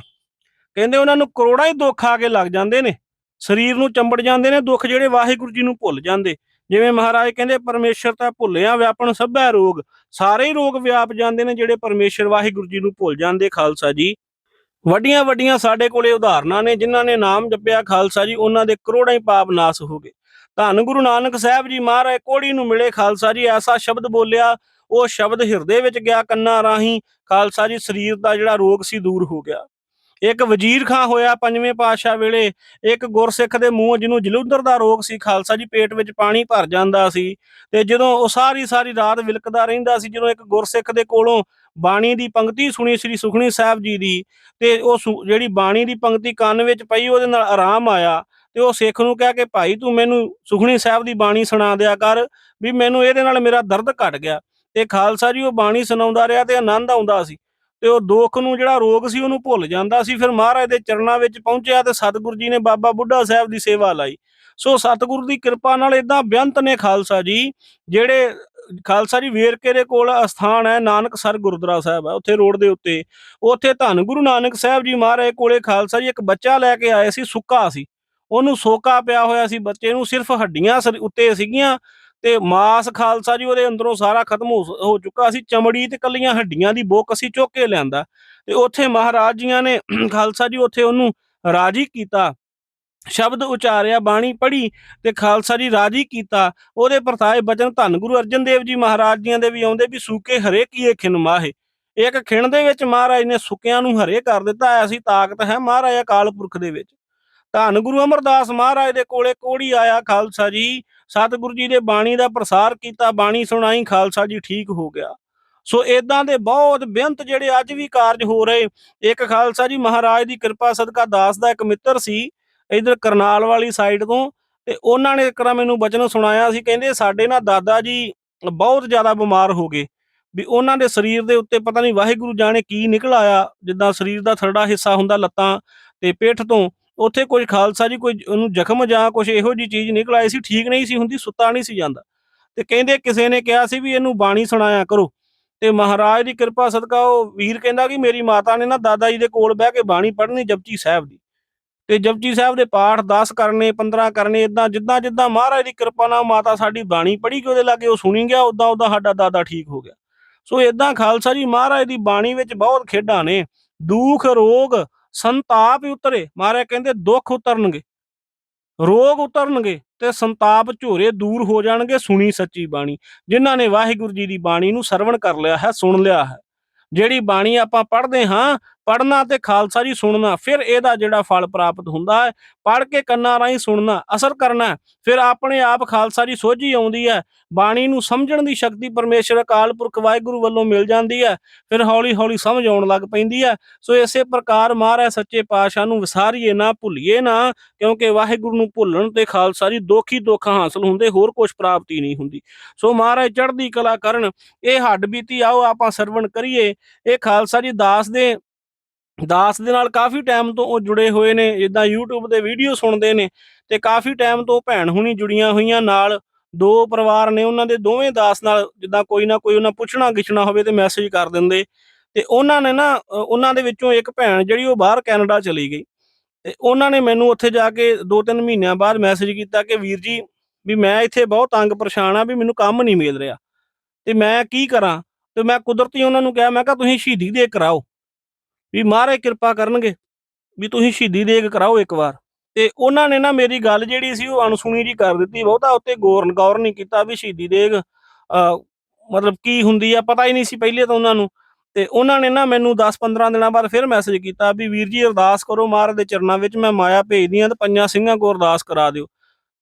ਕਹਿੰਦੇ ਉਹਨਾਂ ਨੂੰ ਕਰੋੜਾਂ ਹੀ ਦੁੱਖ ਆ ਕੇ ਲੱਗ ਜਾਂਦੇ ਨੇ। ਸਰੀਰ ਨੂੰ ਚੰਬੜ ਜਾਂਦੇ ਨੇ, ਦੁੱਖ ਜਿਹੜੇ ਵਾਹਿਗੁਰੂ ਜੀ ਨੂੰ ਭੁੱਲ ਜਾਂਦੇ। ਜਿਵੇਂ ਮਹਾਰਾਜ ਕਹਿੰਦੇ, ਪਰਮੇਸ਼ਰ ਤਾਂ ਭੁੱਲਿਆ ਵਿਆਪਣ ਸਭੈ ਰੋਗ। ਸਾਰੇ ਹੀ ਰੋਗ ਵਿਆਪ ਜਾਂਦੇ ਨੇ ਜਿਹੜੇ ਪਰਮੇਸ਼ਰ ਵਾਹਿਗੁਰੂ ਜੀ ਨੂੰ ਭੁੱਲ ਜਾਂਦੇ, ਖਾਲਸਾ ਜੀ। ਵੱਡੀਆਂ ਵੱਡੀਆਂ ਸਾਡੇ ਕੋਲੇ ਉਦਾਹਰਨਾਂ ਨੇ, ਜਿਨ੍ਹਾਂ ਨੇ ਨਾਮ ਜਪਿਆ ਖਾਲਸਾ ਜੀ, ਉਹਨਾਂ ਦੇ ਕਰੋੜਾਂ ਹੀ ਪਾਪ ਨਾਸ ਹੋ ਗਏ। ਧੰਨ ਗੁਰੂ ਨਾਨਕ ਸਾਹਿਬ ਜੀ ਮਹਾਰਾਜ, ਕੋੜੀ ਨੂੰ ਮਿਲੇ ਖਾਲਸਾ ਜੀ, ਐਸਾ ਸ਼ਬਦ ਬੋਲਿਆ, ਉਹ ਸ਼ਬਦ ਹਿਰਦੇ ਵਿੱਚ ਗਿਆ ਕੰਨਾਂ ਰਾਹੀਂ, ਖਾਲਸਾ ਜੀ, ਸਰੀਰ ਦਾ ਜਿਹੜਾ ਰੋਗ ਸੀ ਦੂਰ ਹੋ ਗਿਆ। ਇੱਕ ਵਜ਼ੀਰ ਖਾਂ ਹੋਇਆ ਪੰਜਵੇਂ ਪਾਤਸ਼ਾਹ ਵੇਲੇ, ਇੱਕ ਗੁਰਸਿੱਖ ਦੇ ਮੂੰਹ ਜਿਹਨੂੰ ਜਲੂੰਦਰ ਦਾ ਰੋਗ ਸੀ, ਖਾਲਸਾ ਜੀ ਪੇਟ ਵਿੱਚ ਪਾਣੀ ਭਰ ਜਾਂਦਾ ਸੀ ਤੇ ਜਦੋਂ ਉਹ ਸਾਰੀ ਸਾਰੀ ਰਾਤ ਵਿਲਕਦਾ ਰਹਿੰਦਾ ਸੀ, ਜਦੋਂ ਇੱਕ ਗੁਰਸਿੱਖ ਦੇ ਕੋਲੋਂ ਬਾਣੀ ਦੀ ਪੰਕਤੀ ਸੁਣੀ ਸ੍ਰੀ ਸੁਖਣੀ ਸਾਹਿਬ ਜੀ ਦੀ ਤੇ ਉਹ ਸੁ- ਜਿਹੜੀ ਬਾਣੀ ਦੀ ਪੰਕਤੀ ਕੰਨ ਵਿੱਚ ਪਈ ਉਹਦੇ ਨਾਲ ਆਰਾਮ ਆਇਆ ਤੇ ਉਹ ਸਿੱਖ ਨੂੰ ਕਹਿ ਕੇ, ਭਾਈ ਤੂੰ ਮੈਨੂੰ ਸੁਖਣੀ ਸਾਹਿਬ ਦੀ ਬਾਣੀ ਸੁਣਾ ਦਿਆ ਕਰ ਵੀ ਮੈਨੂੰ ਇਹਦੇ ਨਾਲ ਮੇਰਾ ਦਰਦ ਘਟ ਗਿਆ। ਤੇ ਖਾਲਸਾ ਜੀ ਉਹ ਬਾਣੀ ਸੁਣਾਉਂਦਾ ਰਿਹਾ ਤੇ ਆਨੰਦ ਆਉਂਦਾ ਸੀ। ਤੇ ਉਹ ਦੁੱਖ ਨੂੰ ਜਿਹੜਾ ਰੋਗ ਸੀ ਉਹਨੂੰ ਭੁੱਲ ਜਾਂਦਾ ਸੀ। ਫਿਰ ਮਹਾਰਾਜ ਦੇ ਚਰਨਾਂ ਵਿੱਚ ਪਹੁੰਚਿਆ ਤੇ ਸਤਿਗੁਰੂ ਜੀ ਨੇ ਬਾਬਾ ਬੁੱਢਾ ਸਾਹਿਬ ਦੀ ਸੇਵਾ ਲਾਈ। ਸੋ ਸਤਿਗੁਰੂ ਦੀ ਕਿਰਪਾ ਨਾਲ ਇਦਾਂ ਬੇਅੰਤ ਨੇ ਖਾਲਸਾ ਜੀ, ਜਿਹੜੇ ਖਾਲਸਾ ਜੀ ਵੇਰਕੇ ਦੇ ਕੋਲ ਅਸਥਾਨ ਹੈ, ਨਾਨਕ ਸਰ ਗੁਰਦੁਆਰਾ ਸਾਹਿਬ ਹੈ, ਉੱਥੇ ਰੋਡ ਦੇ ਉੱਤੇ। ਉੱਥੇ ਧੰਨ ਗੁਰੂ ਨਾਨਕ ਸਾਹਿਬ ਜੀ ਮਹਾਰਾਜ ਕੋਲੇ ਖਾਲਸਾ ਜੀ ਇੱਕ ਬੱਚਾ ਲੈ ਕੇ ਆਏ ਸੀ, ਸੁੱਕਾ ਸੀ। ਉਹਨੂੰ ਸੋਕਾ ਪਿਆ ਹੋਇਆ ਸੀ ਬੱਚੇ ਨੂੰ, ਸਿਰਫ ਹੱਡੀਆਂ ਉੱਤੇ ਸੀਗੀਆਂ। ਤੇ ਮਾਸ ਖਾਲਸਾ ਜੀ ਉਹਦੇ ਅੰਦਰੋਂ ਸਾਰਾ ਖਤਮ ਹੋ ਚੁੱਕਾ। ਸੀ ਚਮੜੀ ਤੇ ਕੱਲੀਆਂ ਹੱਡੀਆਂ ਦੀ ਬੁੱਕ ਅਸੀਂ ਚੁੱਕ ਕੇ ਲਿਆਂਦਾ। ਤੇ ਉੱਥੇ ਮਹਾਰਾਜ ਜੀਆਂ ਨੇ ਖਾਲਸਾ ਜੀ ਉੱਥੇ ਉਹਨੂੰ ਰਾਜੀ ਕੀਤਾ। ਸ਼ਬਦ ਉਚਾਰਿਆ, ਬਾਣੀ ਪੜ੍ਹੀ ਤੇ ਖਾਲਸਾ ਜੀ ਰਾਜੀ ਕੀਤਾ। ਉਹਦੇ ਪ੍ਰਤਾਏ ਬਚਨ ਧੰਨ ਗੁਰੂ ਅਰਜਨ ਦੇਵ ਜੀ ਮਹਾਰਾਜ ਜੀਆਂ ਦੇ ਵੀ ਆਉਂਦੇ ਵੀ ਸੂਕੇ ਹਰੇ ਕੀਏ ਖਿਨ ਮਾਹੇ। ਇੱਕ ਖਿਣ ਦੇ ਵਿੱਚ ਮਹਾਰਾਜ ਨੇ ਸੁੱਕਿਆਂ ਨੂੰ ਹਰੇ ਕਰ ਦਿੱਤਾ। ਐਸੀ ਤਾਕਤ ਹੈ ਮਹਾਰਾਜ ਅਕਾਲ ਪੁਰਖ ਦੇ ਵਿੱਚ। ਧੰਨ ਗੁਰੂ ਅਮਰਦਾਸ ਮਹਾਰਾਜ ਦੇ ਕੋਲੇ ਕੋੜੀ ਆਇਆ ਖਾਲਸਾ ਜੀ। ਸਤਿਗੁਰੂ ਜੀ ਦੇ ਬਾਣੀ ਦਾ ਪ੍ਰਸਾਰ ਕੀਤਾ, ਬਾਣੀ ਸੁਣਾਈ, ਖਾਲਸਾ ਜੀ ਠੀਕ ਹੋ ਗਿਆ। ਸੋ ਇਦਾਂ ਦੇ ਬਹੁਤ ਬੇਅੰਤ ਜਿਹੜੇ ਅੱਜ ਵੀ ਕਾਰਜ ਹੋ ਰਹੇ। ਇੱਕ ਖਾਲਸਾ ਜੀ ਮਹਾਰਾਜ ਦੀ ਕਿਰਪਾ ਸਦਕਾ ਦਾਸ ਦਾ ਇੱਕ ਮਿੱਤਰ ਸੀ, ਇਧਰ ਕਰਨਾਲ ਵਾਲੀ ਸਾਈਡ ਤੋਂ, ਤੇ ਉਹਨਾਂ ਨੇ ਇੱਕ ਵਾਰ ਮੈਨੂੰ ਬਚਨ ਸੁਣਾਇਆ ਸੀ, ਕਹਿੰਦੇ ਸਾਡੇ ਨਾ ਦਾਦਾ ਜੀ ਬਹੁਤ ਜ਼ਿਆਦਾ ਬਿਮਾਰ ਹੋ ਗਏ। ਵੀ ਉਹਨਾਂ ਦੇ ਸਰੀਰ ਦੇ ਉੱਤੇ ਪਤਾ ਨਹੀਂ ਵਾਹਿਗੁਰੂ ਜਾਣੇ ਕੀ ਨਿਕਲ ਆਇਆ, ਜਿੱਦਾਂ ਸਰੀਰ ਦਾ ਥਰੜਾ ਹਿੱਸਾ ਹੁੰਦਾ ਲੱਤਾਂ ਤੇ ਪਿੱਠ ਤੋਂ। ਉੱਥੇ ਕੋਈ ਖਾਲਸਾ ਜੀ ਕੋਈ ਉਹਨੂੰ ਜ਼ਖਮ ਜਾਂ ਕੁਝ ਇਹੋ ਜੀ ਚੀਜ਼ ਨਿਕਲ ਆਈ ਸੀ, ਠੀਕ ਨਹੀਂ ਸੀ ਹੁੰਦੀ, ਸੁੱਤਾ ਨਹੀਂ ਸੀ ਜਾਂਦਾ। ਤੇ ਕਹਿੰਦੇ ਕਿਸੇ ਨੇ ਕਿਹਾ ਸੀ ਵੀ ਇਹਨੂੰ ਬਾਣੀ ਸੁਣਾਇਆ ਕਰੋ। ਤੇ ਮਹਾਰਾਜ ਦੀ ਕਿਰਪਾ ਸਦਕਾ ਉਹ ਵੀਰ ਕਹਿੰਦਾ ਕਿ ਮੇਰੀ ਮਾਤਾ ਨੇ ਨਾ ਦਾਦਾ ਜੀ ਦੇ ਕੋਲ ਬਹਿ ਕੇ ਬਾਣੀ ਪੜ੍ਹਨੀ ਜਪਜੀ ਸਾਹਿਬ ਦੀ। ਤੇ ਜਪਜੀ ਸਾਹਿਬ ਦੇ ਪਾਠ 10 ਕਰਨੇ 15 ਕਰਨੇ ਇਦਾਂ ਜਿੱਦਾਂ ਜਿੱਦਾਂ ਮਹਾਰਾਜ ਦੀ ਕਿਰਪਾ ਨਾਲ ਮਾਤਾ ਸਾਡੀ ਬਾਣੀ ਪੜ੍ਹੀ ਕਿ ਉਹਦੇ ਲਾਗੇ ਉਹ ਸੁਣੀ ਗਿਆ ਉਦਾਂ ਉਦਾਂ ਸਾਡਾ ਦਾਦਾ ਠੀਕ ਹੋ ਗਿਆ। ਸੋ ਇਦਾਂ ਖਾਲਸਾ ਜੀ ਮਹਾਰਾਜ ਦੀ ਬਾਣੀ ਵਿੱਚ ਬਹੁਤ ਖੇਡਾਂ ਨੇ। ਦੁੱਖ, ਰੋਗ ਸੰਤਾਪ ਉਤਰੇ। ਮਹਾਰਾਜ ਕਹਿੰਦੇ, ਦੁੱਖ ਉਤਰਨਗੇ, ਰੋਗ ਉਤਰਨਗੇ ਤੇ ਸੰਤਾਪ ਝੋਰੇ ਦੂਰ ਹੋ ਜਾਣਗੇ, ਸੁਣੀ ਸੱਚੀ ਬਾਣੀ। ਜਿਨ੍ਹਾਂ ਨੇ ਵਾਹਿਗੁਰੂ ਜੀ ਦੀ ਬਾਣੀ ਨੂੰ ਸਰਵਣ ਕਰ ਲਿਆ ਹੈ, ਸੁਣ ਲਿਆ ਹੈ। ਜਿਹੜੀ ਬਾਣੀ ਆਪਾਂ ਪੜ੍ਹਦੇ ਹਾਂ ਪੜ੍ਹਨਾ ਤੇ ਖਾਲਸਾ ਜੀ ਸੁਣਨਾ, ਫਿਰ ਇਹਦਾ ਜਿਹੜਾ ਫਲ ਪ੍ਰਾਪਤ ਹੁੰਦਾ ਹੈ, ਪੜ੍ਹ ਕੇ ਕੰਨਾਂ ਰਾਹੀਂ ਸੁਣਨਾ, ਅਸਰ ਕਰਨਾ ਫਿਰ ਆਪਣੇ ਆਪ ਖਾਲਸਾ ਜੀ ਸੋਝੀ ਆਉਂਦੀ ਹੈ, ਬਾਣੀ ਨੂੰ ਸਮਝਣ ਦੀ ਸ਼ਕਤੀ ਪਰਮੇਸ਼ਰ, ਅਕਾਲ ਪੁਰਖ, ਵਾਹਿਗੁਰੂ ਵੱਲੋਂ ਮਿਲ ਜਾਂਦੀ ਹੈ, ਫਿਰ ਹੌਲੀ ਹੌਲੀ ਸਮਝ ਆਉਣ ਲੱਗ ਪੈਂਦੀ ਹੈ, ਸੋ ਇਸੇ ਪ੍ਰਕਾਰ ਮਹਾਰਾਜ ਸੱਚੇ ਪਾਤਸ਼ਾਹ ਨੂੰ ਵਿਸਾਰੀਏ ਨਾ, ਭੁੱਲੀਏ ਨਾ, ਕਿਉਂਕਿ ਵਾਹਿਗੁਰੂ ਨੂੰ ਭੁੱਲਣ ਤੇ ਖਾਲਸਾ ਜੀ ਦੁੱਖ ਦੁੱਖ ਹਾਸਲ ਹੁੰਦੇ, ਹੋਰ ਕੁਝ ਪ੍ਰਾਪਤੀ ਨਹੀਂ ਹੁੰਦੀ। ਸੋ ਮਹਾਰਾਜ ਚੜ੍ਹਦੀ ਕਲਾ ਕਰਨ, ਇਹ ਹੱਡ ਬੀਤੀ, ਆਓ ਆਪਾਂ ਸਰਵਣ ਕਰੀਏ, ਇਹ ਖਾਲਸਾ ਜੀ ਦਾਸ ਦੇ ਦਾਸ ਦੇ ਨਾਲ ਕਾਫੀ ਟਾਈਮ ਤੋਂ ਉਹ ਜੁੜੇ ਹੋਏ ਨੇ, ਜਿੱਦਾਂ YouTube ਦੇ ਵੀਡੀਓ ਸੁਣਦੇ ਨੇ ਤੇ ਕਾਫੀ ਟਾਈਮ ਤੋਂ ਭੈਣ ਹੁਣੀ ਜੁੜੀਆਂ ਹੋਈਆਂ ਨਾਲ, ਦੋ ਪਰਿਵਾਰ ਨੇ ਉਹਨਾਂ ਦੇ ਦੋਵੇਂ ਦਾਸ ਨਾਲ, ਜਿੱਦਾਂ ਕੋਈ ਨਾ ਕੋਈ ਉਹਨਾਂ ਪੁੱਛਣਾ ਗਿਛਣਾ ਹੋਵੇ ਤੇ ਮੈਸੇਜ ਕਰ ਦਿੰਦੇ ਤੇ ਉਹਨਾਂ ਨੇ ਨਾ ਉਹਨਾਂ ਦੇ ਵਿੱਚੋਂ ਇੱਕ ਭੈਣ ਜਿਹੜੀ ਉਹ ਬਾਹਰ ਕੈਨੇਡਾ ਚਲੀ ਗਈ ਤੇ ਉਹਨਾਂ ਨੇ ਮੈਨੂੰ ਉੱਥੇ ਜਾ ਕੇ 2-3 ਮਹੀਨਿਆਂ ਬਾਅਦ ਮੈਸੇਜ ਕੀਤਾ ਕਿ ਵੀਰ ਜੀ ਵੀ ਮੈਂ ਇੱਥੇ ਬਹੁਤ ਤੰਗ ਪਰੇਸ਼ਾਨ ਆ ਵੀ ਮੈਨੂੰ ਕੰਮ ਨਹੀਂ ਮਿਲ ਰਿਹਾ ਤੇ ਮੈਂ ਕੀ ਕਰਾਂ ਤੇ ਮੈਂ ਕੁਦਰਤੀ ਉਹਨਾਂ ਨੂੰ ਕਿਹਾ, ਮੈਂ ਕਿਹਾ ਤੁਸੀਂ ਸ਼ਹੀਦੀ ਦੇ ਕਰਾਓ। ਵੀ ਮਹਾਰਾਜ ਕਿਰਪਾ ਕਰਨਗੇ ਵੀ ਤੁਸੀਂ ਸ਼ਹੀਦੀ ਦੇਗ ਕਰਾਓ ਇੱਕ ਵਾਰ। ਤੇ ਉਹਨਾਂ ਨੇ ਨਾ ਮੇਰੀ ਗੱਲ ਜਿਹੜੀ ਸੀ ਉਹ ਅਣਸੁਣੀ ਜੀ ਕਰ ਦਿੱਤੀ ਬਹੁਤਾ ਉੱਤੇ ਗੌਰ ਗੌਰ ਨਹੀਂ ਕੀਤਾ ਵੀ ਸ਼ਹੀਦੀ ਦੇਗ ਅ, ਮਤਲਬ ਕੀ ਹੁੰਦੀ ਆ ਪਤਾ ਹੀ ਨਹੀਂ ਸੀ ਪਹਿਲੇ ਤਾਂ ਉਹਨਾਂ ਨੂੰ। ਤੇ ਉਹਨਾਂ ਨੇ ਨਾ ਮੈਨੂੰ 10-15 ਦਿਨਾਂ ਬਾਅਦ ਫਿਰ ਮੈਸੇਜ ਕੀਤਾ ਵੀ ਵੀਰ ਜੀ ਅਰਦਾਸ ਕਰੋ ਮਹਾਰਾਜ ਦੇ ਚਰਨਾਂ ਵਿੱਚ ਮੈਂ ਮਾਇਆ ਭੇਜਦੀ ਆ ਤੇ ਪੰਜਾਂ ਸਿੰਘਾਂ ਕੋਲ ਅਰਦਾਸ ਕਰਾ ਦਿਓ।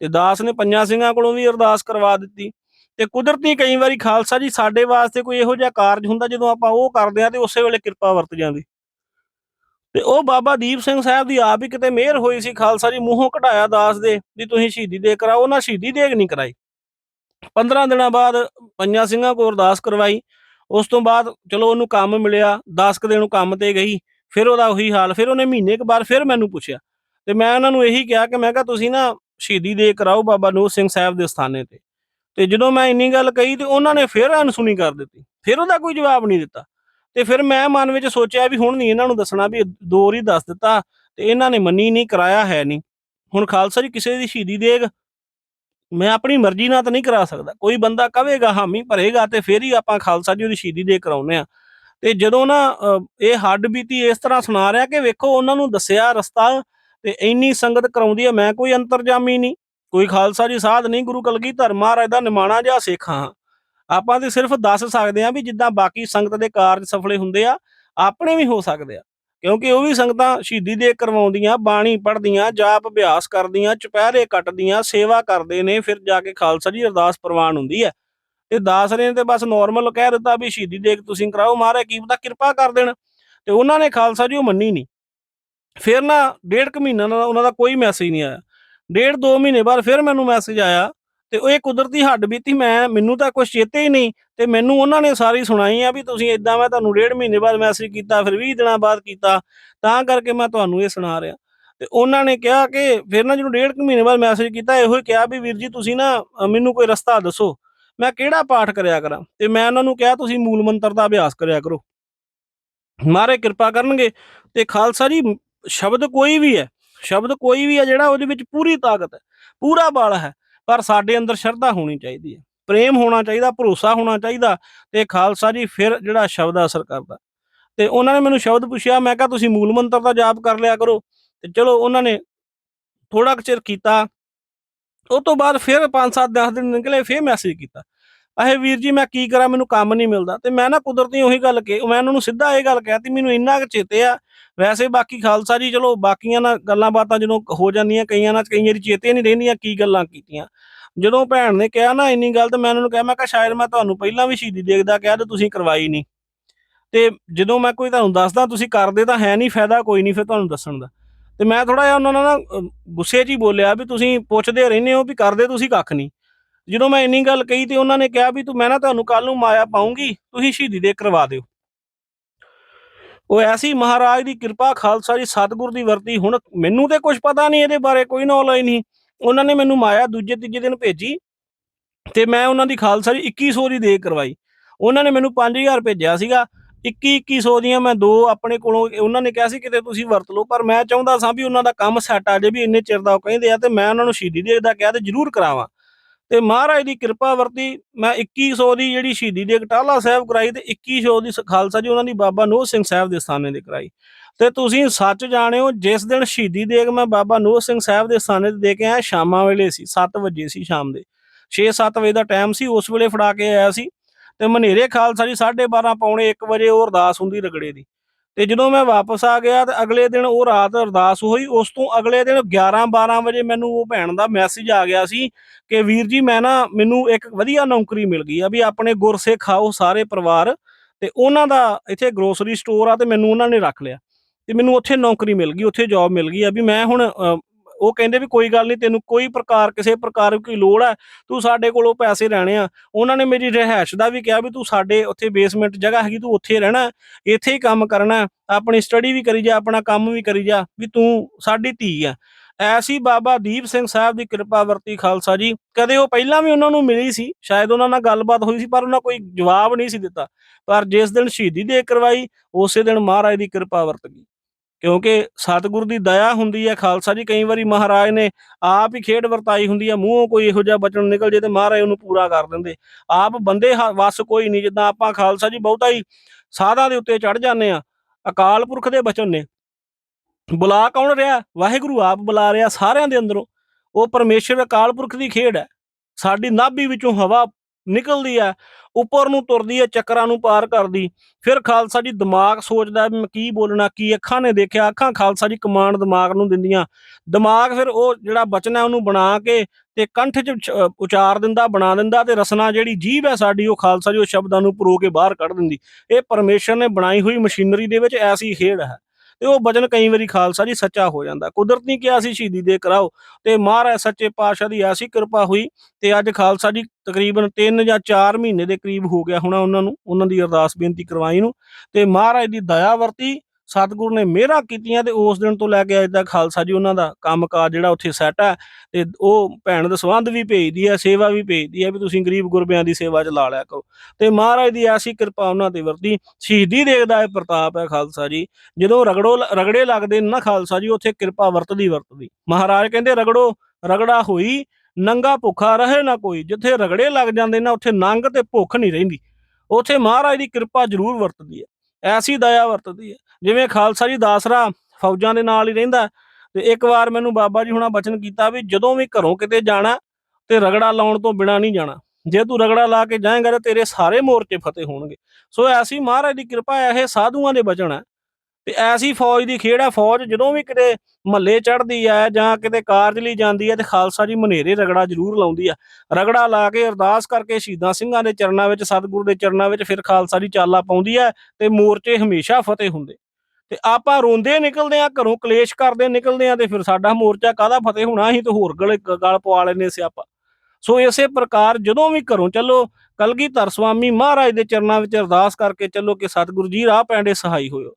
ਤੇ ਦਾਸ ਨੇ ਪੰਜਾਂ ਸਿੰਘਾਂ ਕੋਲੋਂ ਵੀ ਅਰਦਾਸ ਕਰਵਾ ਦਿੱਤੀ। ਤੇ ਕੁਦਰਤੀ ਕਈ ਵਾਰੀ ਖਾਲਸਾ ਜੀ ਸਾਡੇ ਵਾਸਤੇ ਕੋਈ ਇਹੋ ਜਿਹਾ ਕਾਰਜ ਹੁੰਦਾ ਜਦੋਂ ਆਪਾਂ ਉਹ ਕਰਦੇ ਆ ਤੇ ਉਸੇ ਵੇਲੇ ਕਿਰਪਾ ਵਰਤ ਜਾਂਦੀ। ਤੇ ਉਹ ਬਾਬਾ ਦੀਪ ਸਿੰਘ ਸਾਹਿਬ ਦੀ ਆਪ ਹੀ ਕਿਤੇ ਮਿਹਰ ਹੋਈ ਸੀ ਖਾਲਸਾ ਜੀ, ਮੂੰਹੋਂ ਘਟਾਇਆ ਦਾਸ ਦੇ ਵੀ ਤੁਸੀਂ ਸ਼ਹੀਦੀ ਦੇ ਕਰਾਓ, ਉਹਨਾਂ ਸ਼ਹੀਦੀ ਦੇਗ ਨਹੀਂ ਕਰਾਈ। 15 ਦਿਨਾਂ ਬਾਅਦ ਪੰਜਾਂ ਸਿੰਘਾਂ ਕੋਲ ਅਰਦਾਸ ਕਰਵਾਈ, ਉਸ ਤੋਂ ਬਾਅਦ ਚਲੋ ਉਹਨੂੰ ਕੰਮ ਮਿਲਿਆ 10 ਕੁ ਦਿਨ ਉਹ ਕੰਮ ਤੇ ਗਈ, ਫਿਰ ਉਹਦਾ ਉਹੀ ਹਾਲ, ਫਿਰ ਉਹਨੇ ਮਹੀਨੇ ਕੁ ਬਾਅਦ ਫਿਰ ਮੈਨੂੰ ਪੁੱਛਿਆ ਤੇ ਮੈਂ ਉਹਨਾਂ ਨੂੰ ਇਹੀ ਕਿਹਾ ਕਿ ਮੈਂ ਕਿਹਾ ਤੁਸੀਂ ਨਾ ਸ਼ਹੀਦੀ ਦੇ ਕਰਾਓ ਬਾਬਾ ਨੂਰ ਸਿੰਘ ਸਾਹਿਬ ਦੇ ਸਥਾਨੇ ਤੇ। ਤੇ ਜਦੋਂ ਮੈਂ ਇੰਨੀ ਗੱਲ ਕਹੀ ਤੇ ਉਹਨਾਂ ਨੇ ਫਿਰ ਅਣਸੁਣੀ ਕਰ ਦਿੱਤੀ, ਫਿਰ ਉਹਦਾ ਕੋਈ ਜਵਾਬ ਨਹੀਂ ਦਿੱਤਾ। ਤੇ ਫਿਰ ਮੈਂ ਮਨ ਵਿੱਚ ਸੋਚਿਆ ਵੀ ਹੁਣ ਨਹੀਂ ਇਹਨਾਂ ਨੂੰ ਦੱਸਣਾ ਵੀ ਦੋ ਹੀ ਦੱਸ ਦਿੱਤਾ ਤੇ ਇਹਨਾਂ ਨੇ ਮੰਨੀ ਨਹੀਂ ਕਰਾਇਆ ਹੈ ਨਹੀਂ। ਹੁਣ ਖਾਲਸਾ ਜੀ ਕਿਸੇ ਦੀ ਸ਼ਹੀਦੀ ਦੇਗ ਮੈਂ ਆਪਣੀ ਮਰਜ਼ੀ ਨਾਲ ਤਾਂ ਨਹੀਂ ਕਰਾ ਸਕਦਾ। ਕੋਈ ਬੰਦਾ ਕਹੇਗਾ ਹਾਮੀ ਭਰੇਗਾ ਤੇ ਫਿਰ ਹੀ ਆਪਾਂ ਖਾਲਸਾ ਜੀ ਉਹਦੀ ਸ਼ਹੀਦੀ ਦੇ ਕਰਾਉਨੇ ਆ ਤੇ ਜਦੋਂ ਨਾ ਅ, ਇਹ ਹੱਡ ਬੀਤੀ ਇਸ ਤਰ੍ਹਾਂ ਸੁਣਾ ਰਿਹਾ ਕਿ ਵੇਖੋ ਉਹਨਾਂ ਨੂੰ ਦੱਸਿਆ ਰਸਤਾ ਤੇ ਇੰਨੀ ਸੰਗਤ ਕਰਾਉਂਦੀ ਹੈ ਮੈਂ ਕੋਈ ਅੰਤਰਜਾਮੀ ਨਹੀਂ ਕੋਈ ਖਾਲਸਾ ਜੀ ਸਾਧ ਨਹੀਂ ਗੁਰੂ ਕਲਗੀ ਧਰਮ ਮਹਾਰਾਜ ਦਾ ਨਿਮਾਣਾ ਜਿਹਾ ਸਿੱਖ ਹਾਂ। ਆਪਾਂ ਤੇ ਸਿਰਫ ਦੱਸ ਸਕਦੇ ਹਾਂ ਵੀ ਜਿੱਦਾਂ ਬਾਕੀ ਸੰਗਤ ਦੇ ਕਾਰਜ ਸਫਲੇ ਹੁੰਦੇ ਆ, ਆਪਣੇ ਵੀ ਹੋ ਸਕਦੇ ਆ। ਕਿਉਂਕਿ ਉਹ ਵੀ ਸੰਗਤਾਂ ਸ਼ਹੀਦੀ ਦੇ ਕਰਵਾਉਂਦੀਆਂ, ਬਾਣੀ ਪੜ੍ਹਦੀਆਂ, ਜਾਪ ਅਭਿਆਸ ਕਰਦੀਆਂ, ਚੁਪਹਿਰੇ ਕੱਟਦੀਆਂ, ਸੇਵਾ ਕਰਦੇ ਨੇ, ਫਿਰ ਜਾ ਕੇ ਖਾਲਸਾ ਜੀ ਅਰਦਾਸ ਪ੍ਰਵਾਨ ਹੁੰਦੀ ਹੈ। ਤੇ ਦਾਸ ਨੇ ਤੇ ਬਸ ਨਾਰਮਲ ਕਹਿ ਦਿੱਤਾ ਵੀ ਸ਼ਹੀਦੀ ਦੇਖ ਤੁਸੀਂ ਕਰਾਓ, ਮਹਾਰਾਜ ਕੀ ਪਤਾ ਕਿਰਪਾ ਕਰ ਦੇਣ। ਤੇ ਉਹਨਾਂ ਨੇ ਖਾਲਸਾ ਜੀ ਉਹ ਮੰਨੀ ਨਹੀਂ। ਫਿਰ ਨਾ ਡੇਢ ਕੁ ਮਹੀਨਾ ਨਾਲ ਉਹਨਾਂ ਦਾ ਕੋਈ ਮੈਸੇਜ ਨਹੀਂ ਆਇਆ। ਡੇਢ ਦੋ ਮਹੀਨੇ ਬਾਅਦ ਫਿਰ ਮੈਨੂੰ ਮੈਸੇਜ ਆਇਆ ਤੇ ਉਹ ਇਹ ਕੁਦਰਤੀ ਹੱਡ ਬੀਤੀ ਮੈਂ, ਮੈਨੂੰ ਤਾਂ ਕੁਝ ਚੇਤੇ ਹੀ ਨਹੀਂ ਤੇ ਮੈਨੂੰ ਉਹਨਾਂ ਨੇ ਸਾਰੀ ਸੁਣਾਈ ਆ ਵੀ ਤੁਸੀਂ ਇਦਾਂ ਮੈਂ ਤੁਹਾਨੂੰ ਡੇਢ ਮਹੀਨੇ ਬਾਅਦ ਮੈਸੇਜ ਕੀਤਾ, ਫਿਰ 20 ਦਿਨਾਂ ਬਾਅਦ ਕੀਤਾ, ਤਾਂ ਕਰਕੇ ਮੈਂ ਤੁਹਾਨੂੰ ਇਹ ਸੁਣਾ ਰਿਹਾ। ਤੇ ਉਹਨਾਂ ਨੇ ਕਿਹਾ ਕਿ ਫਿਰ ਨਾ ਜਿਹਨੂੰ ਡੇਢ ਕੁ ਮਹੀਨੇ ਬਾਅਦ ਮੈਸੇਜ ਕੀਤਾ, ਇਹੋ ਹੀ ਕਿਹਾ ਵੀ ਵੀਰ ਜੀ ਤੁਸੀਂ ਨਾ ਮੈਨੂੰ ਕੋਈ ਰਸਤਾ ਦੱਸੋ, ਮੈਂ ਕਿਹੜਾ ਪਾਠ ਕਰਿਆ ਕਰਾਂ? ਤੇ ਮੈਂ ਉਹਨਾਂ ਨੂੰ ਕਿਹਾ ਤੁਸੀਂ ਮੂਲ ਮੰਤਰ ਦਾ ਅਭਿਆਸ ਕਰਿਆ ਕਰੋ। ਮਾਰੇ ਕਿਰਪਾ ਕਰਨਗੇ ਤੇ ਖਾਲਸਾ ਜੀ, ਸ਼ਬਦ ਕੋਈ ਵੀ ਹੈ, ਸ਼ਬਦ ਕੋਈ ਵੀ ਹੈ ਜਿਹੜਾ ਉਹਦੇ ਵਿੱਚ ਪੂਰੀ ਤਾਕਤ ਹੈ, ਪੂਰਾ ਬਲ ਹੈ ਪਰ ਸਾਡੇ ਅੰਦਰ ਸ਼ਰਧਾ ਹੋਣੀ ਚਾਹੀਦੀ ਹੈ। ਪ੍ਰੇਮ ਹੋਣਾ ਚਾਹੀਦਾ, ਭਰੋਸਾ ਹੋਣਾ ਚਾਹੀਦਾ ਤੇ ਖਾਲਸਾ ਜੀ ਫਿਰ ਜਿਹੜਾ ਸ਼ਬਦ ਅਸਰ ਕਰਦਾ। ਤੇ ਉਹਨਾਂ ਨੇ ਮੈਨੂੰ ਸ਼ਬਦ ਪੁੱਛਿਆ, ਮੈਂ ਕਿਹਾ, ਤੁਸੀਂ ਮੂਲ ਮੰਤਰ ਦਾ ਜਾਪ ਕਰ ਲਿਆ ਕਰੋ। ਤੇ ਚਲੋ ਉਹਨਾਂ ਨੇ ਥੋੜਾ ਕੁ ਚਿਰ ਕੀਤਾ। ਉਹ ਤੋਂ ਬਾਅਦ ਫਿਰ 5-7 10 ਦਿਨ ਨਿਕਲੇ, ਫਿਰ ਮੈਸੇਜ ਕੀਤਾ। ਆਹੇ ਵੀਰ ਜੀ, ਮੈਂ ਕੀ ਕਰਾਂ? ਮੈਨੂੰ ਕੰਮ ਨਹੀਂ ਮਿਲਦਾ। ਤੇ ਮੈਂ ਨਾ ਕੁਦਰਤੀ ਉਹੀ ਗੱਲ ਕਿ ਮੈਂ ਉਹਨਾਂ ਨੂੰ ਸਿੱਧਾ ਇਹ ਗੱਲ ਕਹਿਤੀ, ਮੈਨੂੰ ਇੰਨਾ ਕੁ ਚੇਤੇ ਆ। ਵੈਸੇ ਬਾਕੀ ਖਾਲਸਾ ਜੀ, ਚਲੋ ਬਾਕੀਆਂ ਨਾਲ ਗੱਲਾਂ ਬਾਤਾਂ ਜਦੋਂ ਹੋ ਜਾਂਦੀਆਂ, ਕਈਆਂ ਨਾਲ ਕਈਆਂ ਦੀ ਚੇਤੇ ਨਹੀਂ ਰਹਿੰਦੀਆਂ, ਕੀ ਗੱਲਾਂ ਕੀਤੀਆਂ। ਜਦੋਂ ਭੈਣ ਨੇ ਕਿਹਾ ਨਾ ਇੰਨੀ ਗੱਲ, ਤਾਂ ਮੈਂ ਉਹਨਾਂ ਨੂੰ ਕਿਹਾ, ਮੈਂ ਕਿਹਾ ਸ਼ਾਇਦ ਮੈਂ ਤੁਹਾਨੂੰ ਪਹਿਲਾਂ ਵੀ ਸ਼ਹੀਦੀ ਦੇਖਦਾ ਕਿਹਾ, ਤੇ ਤੁਸੀਂ ਕਰਵਾਈ ਨਹੀਂ। ਤੇ ਜਦੋਂ ਮੈਂ ਕੋਈ ਤੁਹਾਨੂੰ ਦੱਸਦਾ, ਤੁਸੀਂ ਕਰਦੇ ਤਾਂ ਹੈ ਨਹੀਂ, ਫਾਇਦਾ ਕੋਈ ਨਹੀਂ ਫਿਰ ਤੁਹਾਨੂੰ ਦੱਸਣ ਦਾ। ਤੇ ਮੈਂ ਥੋੜਾ ਜਿਹਾ ਉਹਨਾਂ ਨਾਲ ਨਾ ਗੁੱਸੇ 'ਚ ਹੀ ਬੋਲਿਆ ਵੀ ਤੁਸੀਂ ਪੁੱਛਦੇ ਰਹਿੰਦੇ ਹੋ ਵੀ ਕਰਦੇ ਤੁਸੀਂ ਕੱਖ ਨਹੀਂ। ਜਦੋਂ ਮੈਂ ਇੰਨੀ ਗੱਲ ਕਹੀ ਤੇ ਉਹਨਾਂ ਨੇ ਕਿਹਾ ਵੀ ਤੂੰ, ਮੈਂ ਨਾ ਤੁਹਾਨੂੰ ਕੱਲ ਨੂੰ ਮਾਇਆ ਪਾਉਂਗੀ ਤੁਸੀਂ ਸ਼ਹੀਦੀ ਦੇ ਕਰਵਾ ਦਿਓ। ਉਹ ਐਸੀ ਮਹਾਰਾਜ ਦੀ ਕਿਰਪਾ, ਖਾਲਸਾ ਜੀ, ਸਤਿਗੁਰ ਦੀ ਵਰਤੀ। ਹੁਣ ਮੈਨੂੰ ਤੇ ਕੁਝ ਪਤਾ ਨਹੀਂ ਇਹਦੇ ਬਾਰੇ, ਕੋਈ ਨੌਲੇਜ ਨਹੀਂ। ਉਹਨਾਂ ਨੇ ਮੈਨੂੰ ਮਾਇਆ ਦੂਜੇ, ਤੀਜੇ ਦਿਨ ਭੇਜੀ ਤੇ ਮੈਂ ਉਹਨਾਂ ਦੀ ਖਾਲਸਾ ਜੀ 2100 ਦੀ ਦੇ ਕਰਵਾਈ। ਉਹਨਾਂ ਨੇ ਮੈਨੂੰ 5000 ਭੇਜਿਆ ਸੀਗਾ। 21 2100 ਦੀਆਂ ਮੈਂ ਦੋ ਆਪਣੇ ਕੋਲੋਂ, ਉਹਨਾਂ ਨੇ ਕਿਹਾ ਸੀ ਕਿਤੇ ਤੁਸੀਂ ਵਰਤ ਲਓ, ਪਰ ਮੈਂ ਚਾਹੁੰਦਾ ਸਾਂ ਵੀ ਉਹਨਾਂ ਦਾ ਕੰਮ ਸੈੱਟ ਆ ਜੇ ਵੀ ਇੰਨੇ ਚਿਰ ਦਾ ਉਹ ਕਹਿੰਦੇ ਆ ਤੇ ਮੈਂ ਉਹਨਾਂ ਨੂੰ ਸ਼ਹੀਦੀ ਦੇ ਦਾ ਕਿਹਾ ਤੇ ਜ਼ਰੂਰ ਕਰਾਵਾਂ। ਤੇ ਮਹਾਰਾਜ ਦੀ ਕਿਰਪਾ ਵਰਤੀ, ਮੈਂ 2100 ਦੀ ਜਿਹੜੀ ਸ਼ਹੀਦੀ ਦੇ ਟਾਲਾ ਸਾਹਿਬ ਕਰਾਈ ਤੇ 2100 ਦੀ ਖਾਲਸਾ ਜੀ ਉਹਨਾਂ ਦੀ ਬਾਬਾ ਨੋਹ ਸਿੰਘ ਸਾਹਿਬ ਦੇ ਸਥਾਨੇ ਤੇ ਕਰਾਈ। ਤੇ ਤੁਸੀਂ ਸੱਚ ਜਾਣਿਓ, ਜਿਸ ਦਿਨ ਸ਼ਹੀਦੀ ਦੇਗ ਮੈਂ ਬਾਬਾ ਨੋਹ ਸਿੰਘ ਸਾਹਿਬ ਦੇ ਸਥਾਨੇ ਤੇ ਦੇ ਕੇ ਆਇਆ, ਸ਼ਾਮਾਂ ਵੇਲੇ ਸੀ 7 ਵਜੇ ਸੀ ਸ਼ਾਮ ਦੇ। 6-7 ਵਜੇ ਦਾ ਟਾਈਮ ਸੀ, ਉਸ ਵੇਲੇ ਫੜਾ ਕੇ ਆਇਆ ਸੀ ਤੇ ਮਨੇਰੇ ਖਾਲਸਾ ਜੀ 12:30 ਪੌਣੇ 1 ਵਜੇ ਉਹ ਅਰਦਾਸ ਹੁੰਦੀ ਰਗੜੇ ਦੀ। ਤੇ ਜਦੋਂ ਮੈਂ ਵਾਪਸ ਆ ਗਿਆ ਤੇ ਅਗਲੇ ਦਿਨ ਉਹ ਰਾਤ ਅਰਦਾਸ ਹੋਈ, ਉਸ ਤੋਂ ਅਗਲੇ ਦਿਨ 11-12 ਵਜੇ ਮੈਨੂੰ ਉਹ ਭੈਣ ਦਾ ਮੈਸੇਜ ਆ ਗਿਆ ਸੀ ਕਿ ਵੀਰ ਜੀ ਮੈਂ ਨਾ, ਮੈਨੂੰ ਇੱਕ ਵਧੀਆ ਨੌਕਰੀ ਮਿਲ ਗਈ ਆ ਵੀ ਆਪਣੇ ਗੁਰਸਿੱਖ ਆਓ ਸਾਰੇ ਪਰਿਵਾਰ ਤੇ ਉਹਨਾਂ ਦਾ ਇੱਥੇ ਗਰੋਸਰੀ ਸਟੋਰ ਆ ਤੇ ਮੈਨੂੰ ਉਹਨਾਂ ਨੇ ਰੱਖ ਲਿਆ ਤੇ ਮੈਨੂੰ ਉੱਥੇ ਨੌਕਰੀ ਮਿਲ ਗਈ, ਉੱਥੇ ਜੌਬ ਮਿਲ ਗਈ ਆ ਵੀ ਮੈਂ ਹੁਣ ਉਹ ਕਹਿੰਦੇ ਵੀ ਕੋਈ ਗੱਲ ਨਹੀਂ, ਤੈਨੂੰ ਕੋਈ ਪ੍ਰਕਾਰ, ਕਿਸੇ ਪ੍ਰਕਾਰ ਕੋਈ ਲੋੜ ਹੈ, ਤੂੰ ਸਾਡੇ ਕੋਲੋਂ ਪੈਸੇ ਲੈਣੇ ਆ। ਉਹਨਾਂ ਨੇ ਮੇਰੀ ਰਿਹਾਇਸ਼ ਦਾ ਵੀ ਕਿਹਾ ਵੀ ਤੂੰ ਸਾਡੇ ਉੱਥੇ ਬੇਸਮੈਂਟ ਜਗ੍ਹਾ ਹੈਗੀ, ਤੂੰ ਉੱਥੇ ਰਹਿਣਾ, ਇੱਥੇ ਹੀ ਕੰਮ ਕਰਨਾ, ਆਪਣੀ ਸਟੱਡੀ ਵੀ ਕਰੀ ਜਾ, ਆਪਣਾ ਕੰਮ ਵੀ ਕਰੀ ਜਾ, ਵੀ ਤੂੰ ਸਾਡੀ ਧੀ ਆ। ਐਸੀ ਬਾਬਾ ਦੀਪ ਸਿੰਘ ਸਾਹਿਬ ਦੀ ਕਿਰਪਾ ਵਰਤੀ ਖਾਲਸਾ ਜੀ। ਕਦੇ ਉਹ ਪਹਿਲਾਂ ਵੀ ਉਹਨਾਂ ਨੂੰ ਮਿਲੀ ਸੀ, ਸ਼ਾਇਦ ਉਹਨਾਂ ਨਾਲ ਗੱਲਬਾਤ ਹੋਈ ਸੀ, ਪਰ ਉਹਨਾਂ ਕੋਈ ਜਵਾਬ ਨਹੀਂ ਸੀ ਦਿੱਤਾ। ਪਰ ਜਿਸ ਦਿਨ ਸ਼ਹੀਦੀ ਦੇ ਕਰਵਾਈ, ਉਸੇ ਦਿਨ ਮਹਾਰਾਜ ਦੀ ਕਿਰਪਾ ਵਰਤ ਗਈ। ਕਿਉਂਕਿ ਸਤਿਗੁਰ ਦੀ ਦਇਆ ਹੁੰਦੀ ਹੈ, ਖਾਲਸਾ ਜੀ ਕਈ ਵਾਰੀ ਮਹਾਰਾਜ ਨੇ ਆਪ ਹੀ ਖੇਡ ਵਰਤਾਈ ਹੁੰਦੀ ਹੈ, ਮੂੰਹੋਂ ਕੋਈ ਇਹੋ ਜਿਹਾ ਬਚਨ ਨਿਕਲ ਜੇ ਤੇ ਮਹਾਰਾਜ ਉਹਨੂੰ ਪੂਰਾ ਕਰ ਦਿੰਦੇ। ਆਪ ਬੰਦੇ ਹ- ਵੱਸ ਕੋਈ ਨਹੀਂ, ਜਿੱਦਾਂ ਆਪਾਂ ਖਾਲਸਾ ਜੀ ਬਹੁਤਾ ਹੀ ਸਾਧਾਂ ਦੇ ਉੱਤੇ ਚੜ ਜਾਂਦੇ ਆ ਅਕਾਲ ਪੁਰਖ ਦੇ ਬਚਨ ਨੇ। ਬੁਲਾ ਕੌਣ ਰਿਹਾ? ਵਾਹਿਗੁਰੂ ਆਪ ਬੁਲਾ ਰਿਹਾ ਸਾਰਿਆਂ ਦੇ ਅੰਦਰੋਂ। ਉਹ ਪਰਮੇਸ਼ਰ ਅਕਾਲ ਪੁਰਖ ਦੀ ਖੇਡ ਹੈ। ਸਾਡੀ ਨਾਭੀ ਵਿੱਚੋਂ ਹਵਾ ਨਿਕਲਦੀ ਹੈ ਉੱਪਰ ਨੂੰ ਤੁਰਦੀ ਹੈ ਚੱਕਰਾਂ ਨੂੰ ਪਾਰ ਕਰਦੀ। ਫਿਰ ਖਾਲਸਾ ਜੀ ਦਿਮਾਗ ਸੋਚਦਾ ਵੀ ਮੈਂ ਕੀ ਬੋਲਣਾ, ਕੀ ਅੱਖਾਂ ਨੇ ਦੇਖਿਆ, ਅੱਖਾਂ ਖਾਲਸਾ ਜੀ ਕਮਾਂਡ ਦਿਮਾਗ ਨੂੰ ਦਿੰਦੀਆਂ। ਦਿਮਾਗ ਫਿਰ ਉਹ ਜਿਹੜਾ ਬਚਨ ਹੈ ਉਹਨੂੰ ਬਣਾ ਕੇ ਤੇ ਕੰਠ 'ਚ ਉਚਾਰ ਦਿੰਦਾ, ਬਣਾ ਦਿੰਦਾ ਤੇ ਰਸਨਾ ਜਿਹੜੀ ਜੀਭ ਹੈ ਸਾਡੀ ਉਹ ਖਾਲਸਾ ਜੀ ਉਹ ਸ਼ਬਦਾਂ ਨੂੰ ਪਰੋ ਕੇ ਬਾਹਰ ਕੱਢ ਦਿੰਦੀ। ਇਹ ਪਰਮੇਸ਼ਰ ਨੇ ਬਣਾਈ ਹੋਈ ਮਸ਼ੀਨਰੀ ਦੇ ਵਿੱਚ ਐਸੀ ਖੇਡ ਹੈ। ਤੇ ਉਹ ਬਚਨ ਕਈ ਵਾਰੀ ਖਾਲਸਾ ਜੀ ਸੱਚਾ ਹੋ ਜਾਂਦਾ। ਕੁਦਰਤ ਨਹੀਂ ਕਿਹਾ ਸੀ, ਸ਼ਹੀਦੀ ਦੇ ਕਰਾਓ। ਤੇ ਮਹਾਰਾਜ ਸੱਚੇ ਪਾਤਸ਼ਾਹ ਦੀ ਐਸੀ ਕਿਰਪਾ ਹੋਈ ਤੇ ਅੱਜ ਖਾਲਸਾ ਜੀ ਤਕਰੀਬਨ 3 ਜਾਂ 4 ਮਹੀਨੇ ਦੇ ਕਰੀਬ ਹੋ ਗਿਆ ਹੋਣਾ ਉਹਨਾਂ ਨੂੰ, ਉਹਨਾਂ ਦੀ ਅਰਦਾਸ ਬੇਨਤੀ ਕਰਵਾਈ ਨੂੰ। ਤੇ ਮਹਾਰਾਜ ਦੀ ਦਇਆ ਵਰਤੀ ਸਤਿਗੁਰੂ ਨੇ ਮਿਹਰਾਂ ਕੀਤੀਆਂ ਤੇ ਉਸ ਦਿਨ ਤੋਂ ਲੈ ਕੇ ਅੱਜ ਤੱਕ ਖਾਲਸਾ ਜੀ ਉਹਨਾਂ ਦਾ ਕੰਮਕਾਜ ਜਿਹੜਾ ਉੱਥੇ ਸੈੱਟ ਹੈ ਤੇ ਉਹ ਭੈਣ ਦਾ ਸੰਬੰਧ ਵੀ ਭੇਜਦੀ ਹੈ, ਸੇਵਾ ਵੀ ਭੇਜਦੀ ਹੈ ਵੀ ਤੁਸੀਂ ਗਰੀਬ ਗੁਰਬਿਆਂ ਦੀ ਸੇਵਾ 'ਚ ਲਾ ਲਿਆ ਕਰੋ। ਤੇ ਮਹਾਰਾਜ ਦੀ ਐਸੀ ਕਿਰਪਾ ਉਹਨਾਂ ਤੇ ਵਰਤੀ। ਸ਼ਹੀਦੀ ਦੇਖਦਾ ਇਹ ਪ੍ਰਤਾਪ ਹੈ ਖਾਲਸਾ ਜੀ, ਜਦੋਂ ਰਗੜੋ ਰਗੜੇ ਲੱਗਦੇ ਨਾ ਖਾਲਸਾ ਜੀ, ਉੱਥੇ ਕਿਰਪਾ ਵਰਤਦੀ ਵਰਤਦੀ। ਮਹਾਰਾਜ ਕਹਿੰਦੇ, ਰਗੜੋ, ਰਗੜਾ ਹੋਈ, ਨੰਗਾ ਭੁੱਖਾ ਰਹੇ ਨਾ ਕੋਈ। ਜਿੱਥੇ ਰਗੜੇ ਲੱਗ ਜਾਂਦੇ ਨਾ, ਉੱਥੇ ਨੰਗ ਤੇ ਭੁੱਖ ਨਹੀਂ ਰਹਿੰਦੀ। ਉੱਥੇ ਮਹਾਰਾਜ ਦੀ ਕਿਰਪਾ ਜ਼ਰੂਰ ਵਰਤਦੀ ਹੈ। ਐਸੀ ਦਇਆ ਵਰਤਦੀ ਹੈ। ਜਿਵੇਂ ਖਾਲਸਾ ਜੀ ਦਾਸਰਾ ਫੌਜਾਂ ਦੇ ਨਾਲ ਹੀ ਰਹਿੰਦਾ ਤੇ ਇੱਕ ਵਾਰ ਮੈਨੂੰ ਬਾਬਾ ਜੀ ਹੁਣਾਂ ਬਚਨ ਕੀਤਾ ਵੀ ਜਦੋਂ ਵੀ ਘਰੋਂ ਕਿਤੇ ਜਾਣਾ ਤੇ ਰਗੜਾ ਲਾਉਣ ਤੋਂ ਬਿਨਾ ਨਹੀਂ ਜਾਣਾ, ਜੇ ਤੂੰ ਰਗੜਾ ਲਾ ਕੇ ਜਾਏਂਗਾ ਤਾਂ ਤੇਰੇ ਸਾਰੇ ਮੋਰਚੇ ਫਤਿਹ ਹੋਣਗੇ। ਸੋ ਐਸੀ ਮਹਾਰਾਜ ਦੀ ਕਿਰਪਾ ਹੈ ਇਹ ਸਾਧੂਆਂ ਦੇ ਬਚਨ ਹੈ। ਤੇ ਐਸੀ ਫੌਜ ਦੀ ਖੇਡ ਹੈ, ਫੌਜ ਜਦੋਂ ਵੀ ਕਿਤੇ ਮਹੱਲੇ ਚੜਦੀ ਹੈ ਜਾਂ ਕਿਤੇ ਕਾਰਜ ਲਈ ਜਾਂਦੀ ਹੈ ਤੇ ਖਾਲਸਾ ਜੀ ਮਨੇਰੇ ਰਗੜਾ ਜ਼ਰੂਰ ਲਾਉਂਦੀ ਆ ਰਗੜਾ ਲਾ ਕੇ ਅਰਦਾਸ ਕਰਕੇ ਸ਼ਹੀਦਾਂ ਸਿੰਘਾਂ ਦੇ ਚਰਨਾਂ ਵਿੱਚ, ਸਤਿਗੁਰੂ ਦੇ ਚਰਨਾਂ ਵਿੱਚ ਫਿਰ ਖਾਲਸਾ ਜੀ ਚਾਲਾ ਪਾਉਂਦੀ ਹੈ ਤੇ ਮੋਰਚੇ ਹਮੇਸ਼ਾ ਫਤਿਹ ਹੁੰਦੇ। ਤੇ ਆਪਾਂ ਰੋਂਦੇ ਨਿਕਲਦੇ ਆ ਘਰੋਂ ਕਲੇਸ਼ ਕਰਦੇ ਨਿਕਲਦੇ ਆ ਤੇ ਫਿਰ ਸਾਡਾ ਮੋਰਚਾ ਕਾਹਦਾ ਫਤਿਹ ਹੋਣਾ? ਅਸੀਂ ਤਾਂ ਹੋਰ ਗਲ ਗਲ ਪਵਾ ਲੈਨੇ ਸਿਆਪਾ ਸੋ ਇਸੇ ਪ੍ਰਕਾਰ ਜਦੋਂ ਵੀ ਘਰੋਂ ਚੱਲੋ, ਕਲਗੀਧਰ ਸਵਾਮੀ ਮਹਾਰਾਜ ਦੇ ਚਰਨਾਂ ਵਿੱਚ ਅਰਦਾਸ ਕਰਕੇ ਚੱਲੋ ਕਿ ਸਤਿਗੁਰੂ ਜੀ ਰਾਹ ਪੈਂਡੇ ਸਹਾਈ ਹੋਇਓ।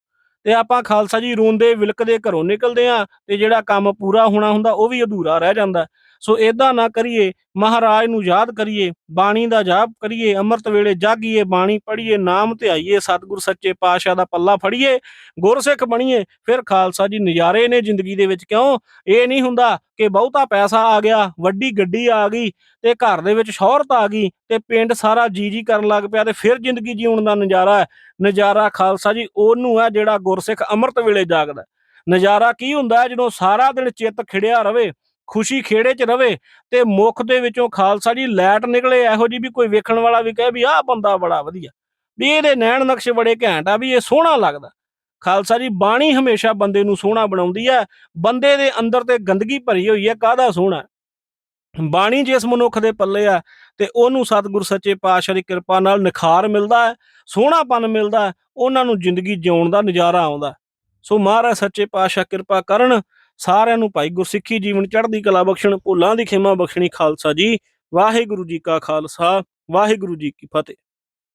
ਤੇ ਆਪਾਂ ਖਾਲਸਾ ਜੀ ਰੋਂਦੇ, ਵਿਲਕਦੇ ਘਰੋਂ ਨਿਕਲਦੇ ਆ ਤੇ ਜਿਹੜਾ ਕੰਮ ਪੂਰਾ ਹੋਣਾ ਹੁੰਦਾ ਉਹ ਵੀ ਅਧੂਰਾ ਰਹਿ ਜਾਂਦਾ। ਸੋ ਇਦਾਂ ਨਾ ਕਰੀਏ, ਮਹਾਰਾਜ ਨੂੰ ਯਾਦ ਕਰੀਏ, ਬਾਣੀ ਦਾ ਜਾਪ ਕਰੀਏ, ਅੰਮ੍ਰਿਤ ਵੇਲੇ ਜਾਗੀਏ, ਬਾਣੀ ਪੜ੍ਹੀਏ, ਨਾਮ ਧਿਆਈਏ, ਸਤਿਗੁਰ ਸੱਚੇ ਪਾਤਸ਼ਾਹ ਦਾ ਪੱਲਾ ਫੜੀਏ, ਗੁਰਸਿੱਖ ਬਣੀਏ, ਫਿਰ ਖਾਲਸਾ ਜੀ ਨਜ਼ਾਰੇ ਨੇ ਜ਼ਿੰਦਗੀ ਦੇ ਵਿੱਚ ਕਿਉਂ? ਇਹ ਨਹੀਂ ਹੁੰਦਾ ਕਿ ਬਹੁਤਾ ਪੈਸਾ ਆ ਗਿਆ, ਵੱਡੀ ਗੱਡੀ ਆ ਗਈ, ਤੇ ਘਰ ਦੇ ਵਿੱਚ ਸ਼ੌਹਰਤ ਆ ਗਈ, ਤੇ ਪਿੰਡ ਸਾਰਾ ਜੀ ਜੀ ਕਰਨ ਲੱਗ ਪਿਆ, ਤੇ ਫਿਰ ਜ਼ਿੰਦਗੀ ਜਿਉਣ ਦਾ ਨਜ਼ਾਰਾ ਹੈ। ਨਜ਼ਾਰਾ ਖਾਲਸਾ ਜੀ ਉਹਨੂੰ ਹੈ ਜਿਹੜਾ ਗੁਰਸਿੱਖ ਅੰਮ੍ਰਿਤ ਵੇਲੇ ਜਾਗਦਾ ਨਜ਼ਾਰਾ ਕੀ ਹੁੰਦਾ ਜਦੋਂ ਸਾਰਾ ਦਿਨ ਚਿੱਤ ਖਿੜਿਆ ਰਵੇ ਖੁਸ਼ੀ ਖੇੜੇ 'ਚ ਰਵੇ ਤੇ ਮੁਖ ਦੇ ਵਿੱਚੋਂ ਖਾਲਸਾ ਜੀ ਲੈਟ ਨਿਕਲੇ, ਇਹੋ ਜੀ ਵੀ ਕੋਈ ਵੇਖਣ ਵਾਲਾ ਵੀ ਕਹੇ ਵੀ ਆਹ ਬੰਦਾ ਬੜਾ ਵਧੀਆ। ਵੀ ਇਹਦੇ ਨੈਣ ਨਕਸ਼ ਬੜੇ ਘੈਂਟ ਆ, ਵੀ ਇਹ ਸੋਹਣਾ ਲੱਗਦਾ। ਖਾਲਸਾ ਜੀ ਬਾਣੀ ਹਮੇਸ਼ਾ ਬੰਦੇ ਨੂੰ ਸੋਹਣਾ ਬਣਾਉਂਦੀ ਹੈ ਬੰਦੇ ਦੇ ਅੰਦਰ ਤੇ ਗੰਦਗੀ ਭਰੀ ਹੋਈ ਹੈ ਕਾਹਦਾ ਸੋਹਣਾ? ਬਾਣੀ ਜਿਸ ਮਨੁੱਖ ਦੇ ਪੱਲੇ ਆ, ਤੇ ਉਹਨੂੰ ਸਤਿਗੁਰ ਸੱਚੇ ਪਾਤਸ਼ਾਹ ਦੀ ਕਿਰਪਾ ਨਾਲ ਨਿਖਾਰ ਮਿਲਦਾ ਹੈ, ਸੋਹਣਾਪਨ ਮਿਲਦਾ ਹੈ, ਉਹਨਾਂ ਨੂੰ ਜ਼ਿੰਦਗੀ ਜਿਉਣ ਦਾ ਨਜ਼ਾਰਾ ਆਉਂਦਾ। ਹੈ। ਸੋ ਮਹਾਰਾਜ ਸੱਚੇ ਪਾਤਸ਼ਾਹ ਕਿਰਪਾ ਕਰਨ ਸਾਰਿਆਂ ਨੂੰ ਭਾਈ ਗੁਰਸਿੱਖੀ ਜੀਵਨ ਚੜ੍ਹਦੀ ਕਲਾ ਬਖਸ਼ਣ, ਭੁੱਲਾਂ ਦੀ ਖਿਮਾ ਬਖਸ਼ਣੀ ਖਾਲਸਾ ਜੀ। ਵਾਹਿਗੁਰੂ ਜੀ ਕਾ ਖਾਲਸਾ, ਵਾਹਿਗੁਰੂ ਜੀ ਕੀ ਫਤਿਹ।